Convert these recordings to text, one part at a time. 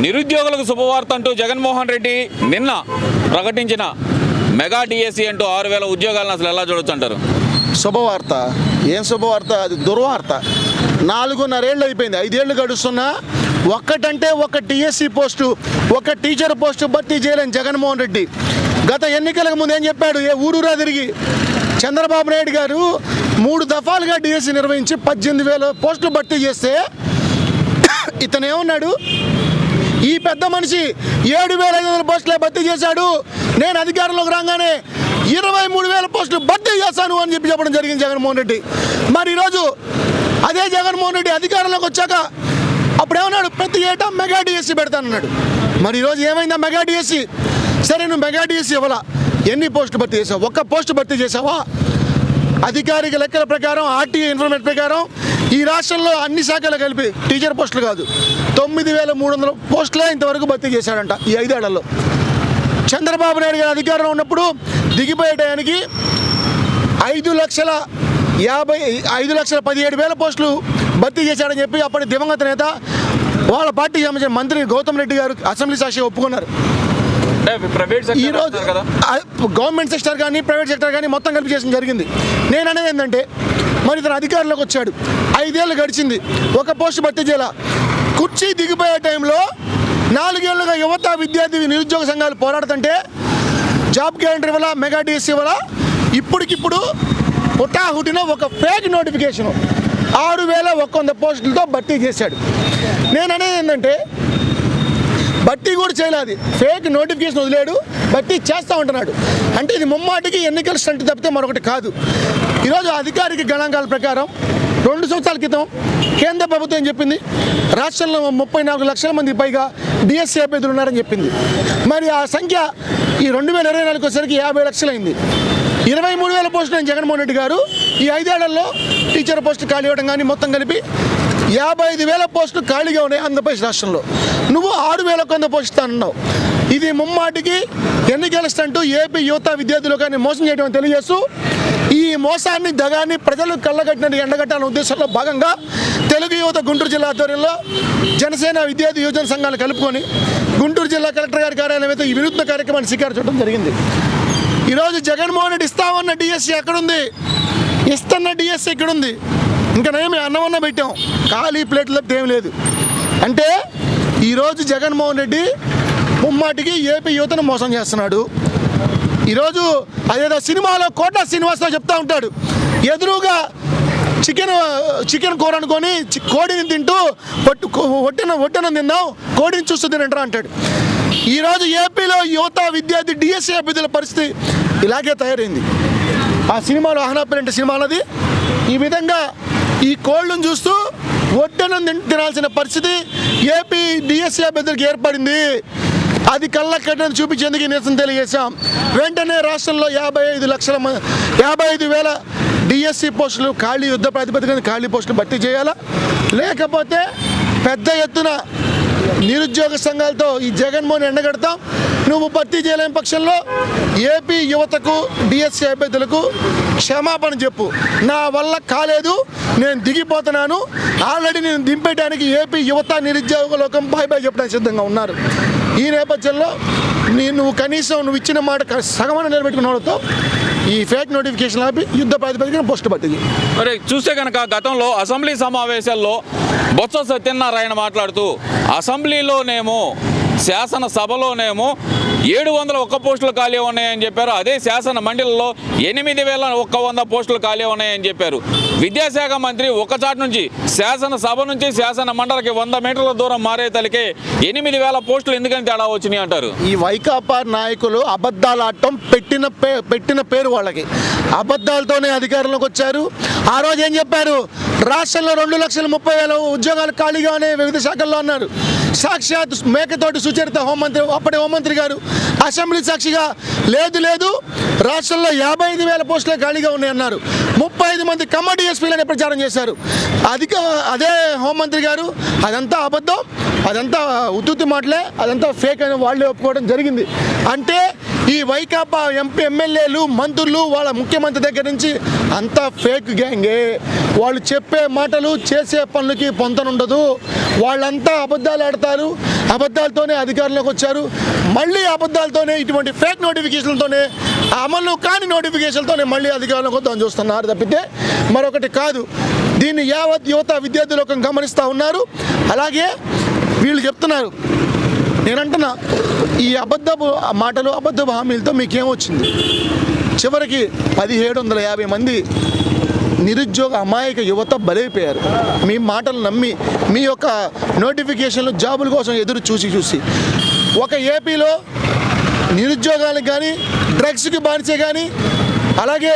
నిరుద్యోగులకు శుభవార్త అంటూ జగన్మోహన్ రెడ్డి నిన్న ప్రకటించిన మెగా డిఎస్సి అంటూ ఆరు వేల ఉద్యోగాలను అసలు ఎలా చూడొచ్చు అంటారు? శుభవార్త. ఏం శుభవార్త? అది దుర్వార్త. నాలుగున్నరేళ్ళు అయిపోయింది. ఐదేళ్ళు గడుస్తున్నా ఒక్కటంటే ఒక టీఎస్సీ పోస్టు ఒక టీచర్ పోస్టు భర్తీ చేయలేని జగన్మోహన్ రెడ్డి. గత ఎన్నికలకు ముందు ఏం చెప్పాడు? ఏ ఊరూరా తిరిగి? చంద్రబాబు నాయుడు గారు మూడు దఫాలుగా డిఎస్సి నిర్వహించి పద్దెనిమిది వేల పోస్టులు భర్తీ చేస్తే ఇతను ఈ పెద్ద మనిషి ఏడు వేల ఐదు వందల పోస్టులే భర్తీ చేశాడు. నేను అధికారంలోకి రాగానే ఇరవై మూడు వేల పోస్టులు భర్తీ చేశాను అని చెప్పి చెప్పడం జరిగింది జగన్మోహన్ రెడ్డి. మరి ఈరోజు అదే జగన్మోహన్ రెడ్డి అధికారంలోకి వచ్చాక అప్పుడు ఏమన్నాడు? ప్రతి ఏటా మెగా డిఎస్సీ పెడతానన్నాడు. మరి ఈరోజు ఏమైందా మెగా డిఎస్సీ సరే నువ్వు మెగా డిఎస్సీ ఇవ్వాలా? ఎన్ని పోస్టులు భర్తీ చేసావు ఒక్క పోస్టు భర్తీ చేసావా అధికారిక లెక్కల ప్రకారం ఆర్టీఏ ఇన్ఫర్మేషన్ ప్రకారం ఈ రాష్ట్రంలో అన్ని శాఖలు కలిపి టీచర్ పోస్టులు కాదు తొమ్మిది వేల మూడు వందల పోస్టులే ఇంతవరకు భర్తీ చేశాడంట ఈ ఐదేళ్ళలో. చంద్రబాబు నాయుడు గారు అధికారంలో ఉన్నప్పుడు దిగిపోయే టయానికి ఐదు లక్షల యాభై ఐదు లక్షల పదిహేడు వేల పోస్టులు భర్తీ చేశాడని చెప్పి అప్పటి దివంగత నేత వాళ్ళ పార్టీకి సంబంధించిన మంత్రి గౌతమ్ రెడ్డి గారు అసెంబ్లీ సాక్షిగా ఒప్పుకున్నారు. అంటే ప్రైవేట్ ఈ సెక్టర్ రోజు అంటారు కదా. ఆ, గవర్నమెంట్ సెక్టర్ కానీ ప్రైవేట్ సెక్టర్ కానీ మొత్తం కలిపి చేసిన జరిగింది. నేను అనేది ఏంటంటే మరి ఇతను అధికారంలోకి వచ్చాడు. ఐదేళ్ళు గడిచింది. ఒక పోస్ట్ భర్తీ చేయాల కుర్చీ దిగిపోయే టైంలో నాలుగేళ్ళుగా యువత విద్యార్థి నిరుద్యోగ సంఘాలు పోరాడుతుంటే జాబ్ గ్యారంటీ వల్ల మెగా డిఎస్ ఇవ్వాలా? ఇప్పటికిప్పుడు హుటాహుటిన ఒక ఫేక్ నోటిఫికేషన్. ఆరు వేల ఒక వంద పోస్టులతో భర్తీ చేశాడు. నేను అనేది ఏంటంటే బట్టి కూడా చేయలేదు. ఫేక్ నోటిఫికేషన్ వదిలేడు బట్టి చేస్తూ ఉంటున్నాడు. అంటే ఇది ముమ్మాటికి ఎన్నికల స్టంట్ తప్పితే మరొకటి కాదు. ఈరోజు అధికారిక గణాంకాల ప్రకారం రెండు సంవత్సరాల క్రితం కేంద్ర ప్రభుత్వం ఏం చెప్పింది? రాష్ట్రంలో ముప్పై నాలుగు లక్షల మంది పైగా డిఎస్సీ అభ్యర్థులు ఉన్నారని చెప్పింది. మరి ఆ సంఖ్య ఈ రెండు వేల ఇరవై నాలుగు వచ్చేసరికి యాభై లక్షలైంది. ఇరవై మూడు వేల పోస్టులు అయిన జగన్మోహన్ రెడ్డి గారు ఈ ఐదేళ్ళలో టీచర్ పోస్టులు ఖాళీ ఇవ్వడం కానీ మొత్తం కలిపి యాభై ఐదు వేల పోస్టులు ఖాళీగా ఉన్నాయి ఆంధ్రప్రదేశ్ రాష్ట్రంలో. నువ్వు ఆరు వేల కొంత అన్నావు ఇది ముమ్మాటికి ఎన్నికల స్టంటు ఏపీ యువత విద్యార్థులు కానీ మోసం చేయడం తెలియజేస్తూ ఈ మోసాన్ని దగాన్ని ప్రజలు కళ్ళగట్టినట్టు ఎండగట్టాలనే ఉద్దేశంలో భాగంగా తెలుగు యువత గుంటూరు జిల్లా ఆధ్వర్యంలో జనసేన విద్యార్థి యువజన సంఘాలు కలుపుకొని గుంటూరు జిల్లా కలెక్టర్ గారి కార్యాలయం అయితే ఈ వినూత్న కార్యక్రమాన్ని స్వీకారం చేయడం జరిగింది. ఈరోజు జగన్మోహన్ రెడ్డి ఇస్తామన్న డిఎస్సి ఎక్కడుంది? ఇస్తున్న డిఎస్సి ఎక్కడుంది? ఇంకా నేను అన్నమన్న పెట్టాం. ఖాళీ ప్లేట్లు తప్పితే ఏం లేదు. అంటే ఈరోజు జగన్మోహన్ రెడ్డి ముమ్మాటికి ఏపీ యువతను మోసం చేస్తున్నాడు. ఈరోజు అదేదో సినిమాలో కోట శ్రీనివాసరావు చెప్తా ఉంటాడు. ఎదురుగా చికెన్ చికెన్ కూర అనుకొని కోడిని తింటూ పొట్టు ఒట్టెన ఒట్టెన తిన్నావు కోడిని చూస్తూ తినంటారా అంటాడు. ఈరోజు ఏపీలో యువత విద్యార్థి డిఎస్సీ అభ్యర్థుల పరిస్థితి ఇలాగే తయారైంది. ఆ సినిమాలో అహనాపరెంట్ సినిమా అన్నది ఈ విధంగా ఈ కోళ్ళను చూస్తూ ఒట్టెనం తినాల్సిన పరిస్థితి ఏపీ డిఎస్సీ అభ్యర్థులకు ఏర్పడింది. అది కళ్ళ కట్టని చూపించేందుకు నిరసన తెలియజేశాం. వెంటనే రాష్ట్రంలో యాభై ఐదు లక్షల యాభై ఐదు వేల డిఎస్సి పోస్టులు ఖాళీ యుద్ధ ప్రాతిపదికన ఖాళీ పోస్టులు భర్తీ చేయాలా? లేకపోతే పెద్ద ఎత్తున నిరుద్యోగ సంఘాలతో ఈ జగన్మోహన్ ఎండగడతాం. నువ్వు భర్తీ చేయలేని పక్షంలో ఏపీ యువతకు డిఎస్సీ అభ్యర్థులకు క్షమాపణ చెప్పు. నా వల్ల కాలేదు నేను దిగిపోతున్నాను. ఆల్రెడీ నేను దింపేయడానికి ఏపీ యువత నిరుద్యోగ లోకం బాయ్ బాయ్ చెప్పడానికి సిద్ధంగా ఉన్నారు. ఈ నేపథ్యంలో నీ నువ్వు కనీసం నువ్వు ఇచ్చిన మాట క- సగమన నిలబెట్టుకున్న ఈ ఫేక్ నోటిఫికేషన్ ఆపి యుద్ధ ప్రాతిపదికన పోస్ట్ పట్టింది. మరి చూస్తే కనుక గతంలో అసెంబ్లీ సమావేశాల్లో బొత్స సత్యనారాయణ మాట్లాడుతూ అసెంబ్లీలోనేమో శాసన సభలోనేమో ఏడు వందల ఒక్క పోస్టులు ఖాళీ ఉన్నాయని చెప్పారు. అదే శాసన మండలిలో ఎనిమిది వేల ఒక్క వంద పోస్టులు ఖాళీ ఉన్నాయని చెప్పారు. విద్యాశాఖ మంత్రి ఒకచాటు నుంచి శాసన సభ నుంచి శాసన మండలికి వంద మీటర్ల దూరం మారే తలికే ఎనిమిది వేల పోస్టులు ఎందుకని తేడా వచ్చినాయి అంటారు? ఈ వైకాపా నాయకులు అబద్ధాలు పెట్టిన పే పెట్టిన పేరు వాళ్ళకి. అబద్ధాలతోనే అధికారంలోకి వచ్చారు. ఆ రోజు ఏం చెప్పారు? రాష్ట్రంలో రెండు లక్షల ముప్పై వేల ఉద్యోగాలు ఖాళీగా ఉన్నాయి వివిధ శాఖల్లో అన్నారు. సాక్షాత్ మేకతోటి సుచరిత హోంమంత్రి అప్పటి హోంమంత్రి గారు. అసెంబ్లీ సాక్షిగా లేదు లేదు రాష్ట్రంలో యాభై ఐదు వేల పోస్టులే ఖాళీగా ఉన్నాయన్నారు. ముప్పై ఐదు మంది కమ్మడి ఎస్పీలని ప్రచారం చేశారు. అధిక అదే హోంమంత్రి గారు అదంతా అబద్ధం అదంతా ఉత్తుత్తి మాటలే అదంతా ఫేక్ అని వాళ్ళే ఒప్పుకోవడం జరిగింది. అంటే ఈ వైకాపా ఎంపీ ఎమ్మెల్యేలు మంత్రులు వాళ్ళ ముఖ్యమంత్రి దగ్గర నుంచి అంతా ఫేక్ గ్యాంగే. వాళ్ళు చెప్పే మాటలు చేసే పనులకి పొంతనుండదు. వాళ్ళంతా అబద్ధాలు ఆడతారు. అబద్ధాలతోనే అధికారంలోకి వచ్చారు. మళ్ళీ అబద్ధాలతోనే ఇటువంటి ఫేక్ నోటిఫికేషన్లతోనే అమలు కాని నోటిఫికేషన్లతోనే మళ్ళీ అధికారంలోకి వద్దామని చూస్తున్నారు. తప్పితే మరొకటి కాదు. దీన్ని యావత్ యువత విద్యార్థులు గమనిస్తూ ఉన్నారు. అలాగే వీళ్ళు చెప్తున్నారు. నేనంటున్నా ఈ అబద్ధపు మాటలు అబద్ధపు హామీలతో మీకేమొచ్చింది? చివరికి పదిహేడు వందల యాభై మంది నిరుద్యోగ అమాయక యువత బలైపోయారు. మీ మాటలు నమ్మి మీ యొక్క నోటిఫికేషన్లు జాబుల కోసం ఎదురు చూసి చూసి. ఒక ఏపీలో నిరుద్యోగాలకు కానీ డ్రగ్స్కి బానిసే కానీ అలాగే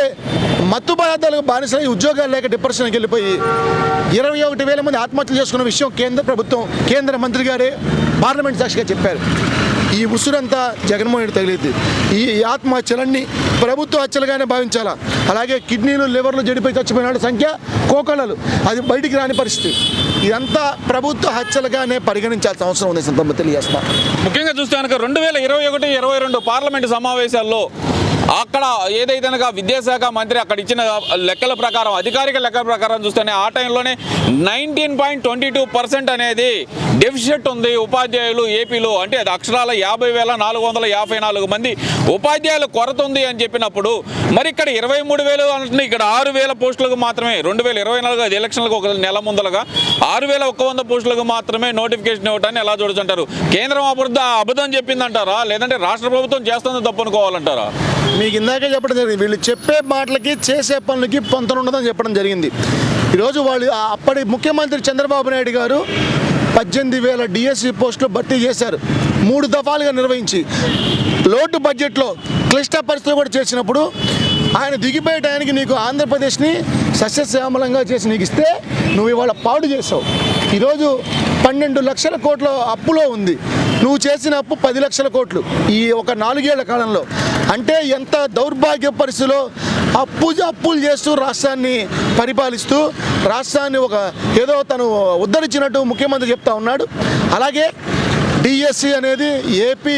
మత్తు పదార్థాలకు బానిసలై ఉద్యోగాలు లేక డిప్రెషన్కి వెళ్ళిపోయి ఇరవై ఒకటి వేల మంది ఆత్మహత్యలు చేసుకున్న విషయం కేంద్ర ప్రభుత్వం కేంద్ర మంత్రి గారే పార్లమెంట్ సాక్షిగా చెప్పారు. ఈ ఉసురంతా జగన్మోహన్ తగిలింది. ఈ ఆత్మహత్యలన్నీ ప్రభుత్వ హత్యలుగానే భావించాలా? అలాగే కిడ్నీలు లివర్లు జడిపోయి చచ్చిపోయిన సంఖ్య కోకొల్లలు. అది బయటికి రాని పరిస్థితి. ఇదంతా ప్రభుత్వ హత్యలుగానే పరిగణించాల్సిన అవసరం ఉంది సందర్భంగా తెలియజేస్తాం ముఖ్యంగా చూస్తే కనుక రెండు వేల ఇరవై ఒకటి ఇరవై రెండు పార్లమెంటు సమావేశాల్లో అక్కడ ఏదైతే విద్యాశాఖ మంత్రి అక్కడ ఇచ్చిన లెక్కల ప్రకారం అధికారిక లెక్కల ప్రకారం చూస్తేనే ఆ టైంలోనే nineteen point twenty two percent అనేది డెఫిషిట్ ఉంది. ఉపాధ్యాయులు ఏపీలో అంటే అది అక్షరాల యాభై వేల నాలుగు వందల యాభై నాలుగు మంది ఉపాధ్యాయులు కొరత ఉంది అని చెప్పినప్పుడు మరి ఇక్కడ ఇరవై మూడు వేలు అంటున్నాయి ఇక్కడ ఆరు వేల పోస్టులకు మాత్రమే రెండు వేల ఇరవై నాలుగు అది ఎలక్షన్లకు ఒక నెల ముందలుగా ఆరు వేల ఒక్క వంద పోస్టులకు మాత్రమే నోటిఫికేషన్ ఇవ్వటాన్ని ఎలా చూడొచ్చంటారు? కేంద్రం అబద్ధ అబద్ధం చెప్పిందంటారా? లేదంటే రాష్ట్ర ప్రభుత్వం చేస్తుంది తప్పు అనుకోవాలంటారా మీకు ఇందాకే చెప్పడం జరిగింది. వీళ్ళు చెప్పే మాటలకి చేసే పనులకి పొంతన ఉండదని చెప్పడం జరిగింది. ఈరోజు వాళ్ళు అప్పటి ముఖ్యమంత్రి చంద్రబాబు నాయుడు గారు పద్దెనిమిది వేల డిఎస్సి పోస్టులు భర్తీ చేశారు. మూడు దఫాలుగా నిర్వహించి లోటు బడ్జెట్లో క్లిష్ట పరిస్థితులు కూడా చేసినప్పుడు ఆయన దిగిపోయే టయానికి నీకు ఆంధ్రప్రదేశ్ని సస్యశ్యామలంగా చేసి నీకు ఇస్తే నువ్వు ఇవాళ పాడు చేసావు ఈరోజు పన్నెండు లక్షల కోట్ల అప్పులో ఉంది. నువ్వు చేసిన అప్పు పది లక్షల కోట్లు ఈ ఒక నాలుగేళ్ళ కాలంలో. అంటే ఎంత దౌర్భాగ్య పరిస్థితిలో అప్పు అప్పులు చేస్తూ రాష్ట్రాన్ని పరిపాలిస్తూ రాష్ట్రాన్ని ఒక ఏదో తను ఉద్ధరించినట్టు ముఖ్యమంత్రి చెప్తా ఉన్నాడు. అలాగే డిఎస్సి అనేది ఏపీ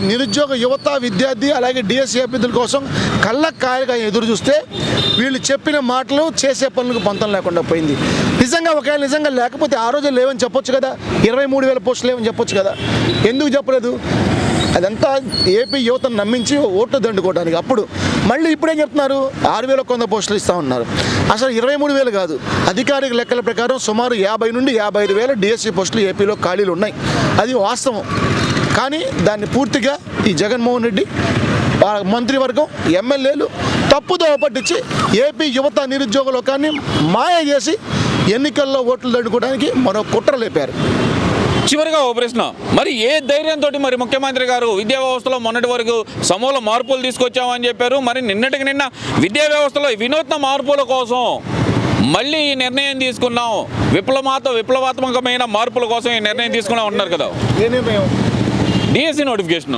నిరుద్యోగ యువత విద్యార్థి అలాగే డిఎస్సీ అభ్యర్థుల కోసం కళ్ళ కాయలుగా ఎదురు చూస్తే వీళ్ళు చెప్పిన మాటలు చేసే పనులకు పొంతం లేకుండా పోయింది. నిజంగా ఒకవేళ నిజంగా లేకపోతే ఆ రోజు లేవని చెప్పొచ్చు కదా? ఇరవై మూడు వేల పోస్టులు లేవని చెప్పొచ్చు కదా? ఎందుకు చెప్పలేదు? అదంతా ఏపీ యువతను నమ్మించి ఓట్లు దండుకోవడానికి. అప్పుడు మళ్ళీ ఇప్పుడేం చెప్తున్నారు? ఆరు వేల కొంత పోస్టులు ఇస్తా ఉన్నారు. అసలు ఇరవై మూడు వేలు కాదు. అధికారిక లెక్కల ప్రకారం సుమారు యాభై నుండి యాభై ఐదు వేల డిఎస్సీ పోస్టులు ఏపీలో ఖాళీలు ఉన్నాయి. అది వాస్తవం. కానీ దాన్ని పూర్తిగా ఈ జగన్మోహన్ రెడ్డి మంత్రివర్గం ఎమ్మెల్యేలు తప్పుదో పట్టించి ఏపీ యువత నిరుద్యోగ లోకాన్ని మాయ చేసి ఎన్నికల్లో ఓట్లు దండుకోవడానికి మరో కుట్ర లేపారు. చివరిగా ఓ ప్రశ్న. మరి ఏ ధైర్యంతో మరి ముఖ్యమంత్రి గారు విద్యా వ్యవస్థలో మొన్నటి వరకు సమూల మార్పులు తీసుకొచ్చామని చెప్పారు? మరి నిన్నటికి నిన్న విద్యా వ్యవస్థలో వినూత్న మార్పుల కోసం మళ్ళీ ఈ నిర్ణయం తీసుకున్నాం. విప్లవాత విప్లవాత్మకమైన మార్పుల కోసం ఈ నిర్ణయం తీసుకున్నాం అంటున్నారు కదా. డిఎస్సి నోటిఫికేషన్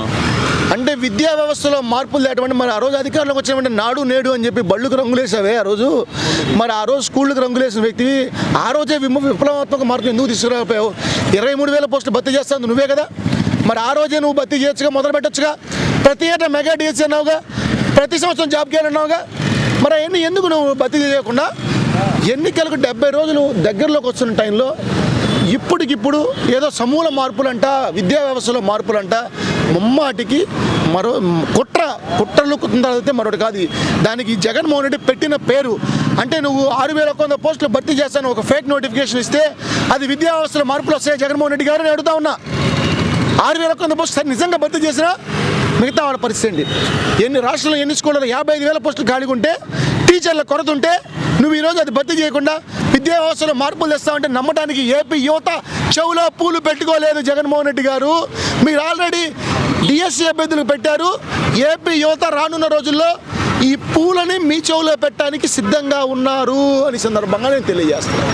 అంటే విద్యా వ్యవస్థలో మార్పులు లేటమంటే మరి ఆ రోజు అధికారంలోకి వచ్చినటువంటి నాడు నేడు అని చెప్పి బళ్ళుకు రంగులేసావే ఆ రోజు? మరి ఆ రోజు స్కూళ్ళకి రంగులేసిన వ్యక్తివి ఆ రోజే విమ విప్లవాత్మక మార్పు ఎందుకు తీసుకురాకపోయావు? ఇరవై మూడు వేల పోస్టులు భర్తీ చేస్తాను నువ్వే కదా? మరి ఆ రోజే నువ్వు భర్తీ చేయొచ్చుగా మొదలు పెట్టచ్చుగా? ప్రతి ఏటా మెగా డిఎస్సీ అన్నావుగా? ప్రతి సంవత్సరం జాబ్ క్యాన్ అన్నావుగా? మరి అవన్నీ ఎందుకు నువ్వు భర్తీ చేయకుండా? ఎన్నికలకు డెబ్బై రోజులు దగ్గరలోకి వస్తున్న టైంలో ఇప్పటికిప్పుడు ఏదో సమూల మార్పులంట విద్యా వ్యవస్థలో మార్పులంట ముమ్మాటికి మరో కుట్ర కుట్రలు అయితే మరొకటి కాదు. దానికి జగన్మోహన్ రెడ్డి పెట్టిన పేరు. అంటే నువ్వు ఆరు వేల ఒక వంద పోస్టులు భర్తీ చేస్తాను ఒక ఫేక్ నోటిఫికేషన్ ఇస్తే అది విద్యా వ్యవస్థలో మార్పులు వస్తాయి జగన్మోహన్ రెడ్డి గారు అడుగుతా ఉన్నా. ఆరు వేల వంద పోస్టులు నిజంగా భర్తీ చేసినా మిగతా వాళ్ళ పరిస్థితి అండి ఎన్ని రాష్ట్రంలో ఎన్ని స్కూళ్ళలో యాభై ఐదు వేల పోస్టులు ఖాళీగా ఉంటే టీచర్ల కొరత ఉంటే నువ్వు ఈరోజు అది భర్తీ చేయకుండా విద్యా వ్యవస్థలో మార్పులు తెస్తామంటే నమ్మడానికి ఏపీ యువత చెవులో పూలు పెట్టుకోలేదు జగన్మోహన్ రెడ్డి గారు. మీరు ఆల్రెడీ డిఎస్సీ అభ్యర్థులు పెట్టారు. ఏపీ యువత రానున్న రోజుల్లో ఈ పూలని మీ చెవులో పెట్టడానికి సిద్ధంగా ఉన్నారు అని సందర్భంగా నేను తెలియజేస్తాను